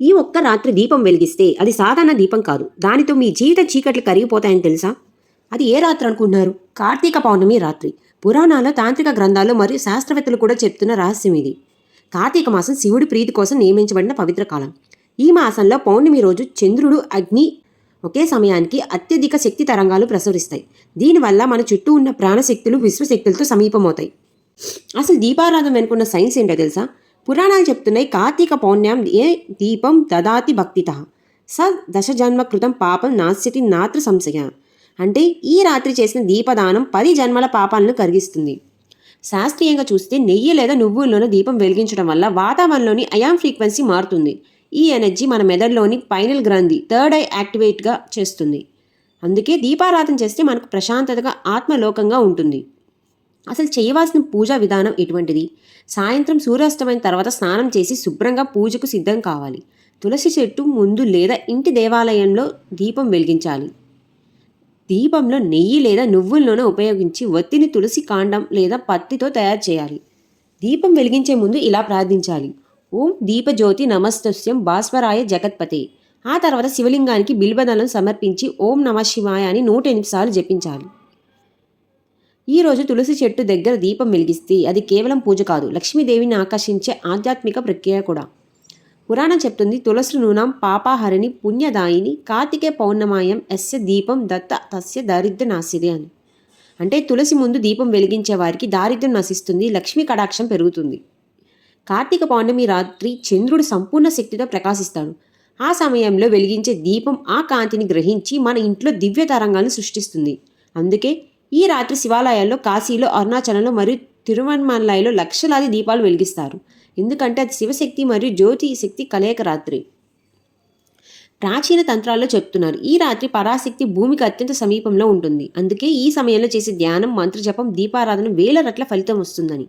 ఈ ఒక్క రాత్రి దీపం వెలిగిస్తే అది సాధారణ దీపం కాదు. దానితో మీ జీవిత చీకట్లు కరిగిపోతాయని తెలుసా? అది ఏ రాత్రి అనుకున్నారు కార్తీక పౌర్ణమి రాత్రి. పురాణాల తాంత్రిక గ్రంథాలు మరియు శాస్త్రవేత్తలు కూడా చెప్తున్న రహస్యం ఇది. కార్తీక మాసం శివుడి ప్రీతి కోసం నియమించబడిన పవిత్ర కాలం. ఈ మాసంలో పౌర్ణమి రోజు చంద్రుడు అగ్ని ఒకే సమయానికి అత్యధిక శక్తి తరంగాలు ప్రసరిస్తాయి. దీనివల్ల మన చుట్టూ ఉన్న ప్రాణశక్తులు విశ్వశక్తులతో సమీపమవుతాయి. అసలు దీపారాధన వెనుకున్న సైన్స్ ఏంటో తెలుసా? పురాణాలు చెప్తున్నాయి కార్తీక పౌర్ణ్యం ఏ దీపం దదాతి భక్తిత స దశ జన్మ కృతం పాపం నాస్యతి నాతృ సంశయ. అంటే ఈ రాత్రి చేసిన దీపదానం పది జన్మల పాపాలను కరిగిస్తుంది. శాస్త్రీయంగా చూస్తే నెయ్యి లేదా నువ్వుల్లోనే దీపం వెలిగించడం వల్ల వాతావరణంలోని అయాన్ ఫ్రీక్వెన్సీ మారుతుంది. ఈ ఎనర్జీ మన మెదడులోని పైనల్ గ్రంథి థర్డ్ ఐ యాక్టివేట్గా చేస్తుంది. అందుకే దీపారాధన చేస్తే మనకు ప్రశాంతతగా ఆత్మలోకంగా ఉంటుంది. అసలు చేయవలసిన పూజా విధానం ఎటువంటిది? సాయంత్రం సూర్యాస్తమైన తర్వాత స్నానం చేసి శుభ్రంగా పూజకు సిద్ధం కావాలి. తులసి చెట్టు ముందు లేదా ఇంటి దేవాలయంలో దీపం వెలిగించాలి. దీపంలో నెయ్యి లేదా నువ్వుల నూనె ఉపయోగించి ఒత్తిని తులసి కాండం లేదా పత్తితో తయారు చేయాలి. దీపం వెలిగించే ముందు ఇలా ప్రార్థించాలి. ఓం దీపజ్యోతి నమస్తస్యం భాస్వరాయ జగత్పతే. ఆ తర్వాత శివలింగానికి బిల్వదనం సమర్పించి ఓం నమ శివాయ అని నూట ఎనిమిది సార్లు జపించాలి. ఈరోజు తులసి చెట్టు దగ్గర దీపం వెలిగిస్తే అది కేవలం పూజ కాదు లక్ష్మీదేవిని ఆకర్షించే ఆధ్యాత్మిక ప్రక్రియ కూడా. పురాణం చెప్తుంది తులసి నూనం పాపాహరిణి పుణ్యదాయిని కార్తికే పౌర్ణమాయం ఎస్య దీపం దత్త తస్య దారిద్ర్య నాశిదే అని. అంటే తులసి ముందు దీపం వెలిగించే వారికి దారిద్ర్యం నశిస్తుంది లక్ష్మీ కటాక్షం పెరుగుతుంది. కార్తీక పౌర్ణమి రాత్రి చంద్రుడు సంపూర్ణ శక్తితో ప్రకాశిస్తాడు. ఆ సమయంలో వెలిగించే దీపం ఆ కాంతిని గ్రహించి మన ఇంట్లో దివ్య తరంగాలను సృష్టిస్తుంది. అందుకే ఈ రాత్రి శివాలయాల్లో కాశీలో అరుణాచలంలో మరియు తిరువణమలైలో లక్షలాది దీపాలు వెలిగిస్తారు. ఎందుకంటే అది శివశక్తి మరియు జ్యోతి శక్తి కలయిక రాత్రి. ప్రాచీన తంత్రాల్లో చెప్తున్నారు ఈ రాత్రి పరాశక్తి భూమికి అత్యంత సమీపంలో ఉంటుంది. అందుకే ఈ సమయంలో చేసే ధ్యానం మంత్రజపం దీపారాధన వేల రెట్ల ఫలితం వస్తుందని.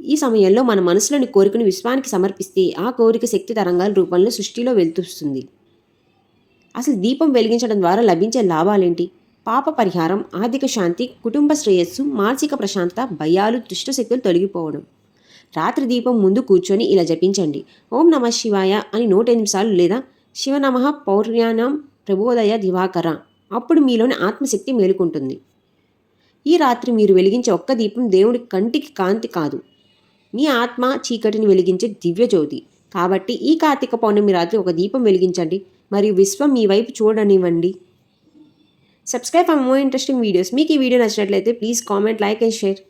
ఈ సమయంలో మన మనసులోని కోరికను విశ్వానికి సమర్పిస్తే ఆ కోరిక శక్తి తరంగాల రూపంలో సృష్టిలో వెళ్తూస్తుంది అసలు దీపం వెలిగించడం ద్వారా లభించే లాభాలేంటి? పాప పరిహారం ఆర్థిక శాంతి కుటుంబ శ్రేయస్సు మానసిక ప్రశాంతత భయాలు దుష్టశక్తులు తొలగిపోవడం. రాత్రి దీపం ముందు కూర్చొని ఇలా జపించండి. ఓం నమ శివాయ అని నూట ఎనిమిది సార్లు లేదా శివనమ పౌర్యానం ప్రబోదయ దివాకర. అప్పుడు మీలోని ఆత్మశక్తి మేలుకుంటుంది. ఈ రాత్రి మీరు వెలిగించే ఒక్క దీపం దేవుడి కంటికి కాంతి కాదు. మీ ఆత్మ చీకటిని వెలిగించే దివ్యజ్యోతి. కాబట్టి ఈ కార్తీక పౌర్ణమి రాత్రి ఒక దీపం వెలిగించండి. మరియు విశ్వం మీ వైపు చూడనివ్వండి. Subscribe for more interesting videos మీకు ఈ వీడియో నచ్చినట్లయితే please comment like and share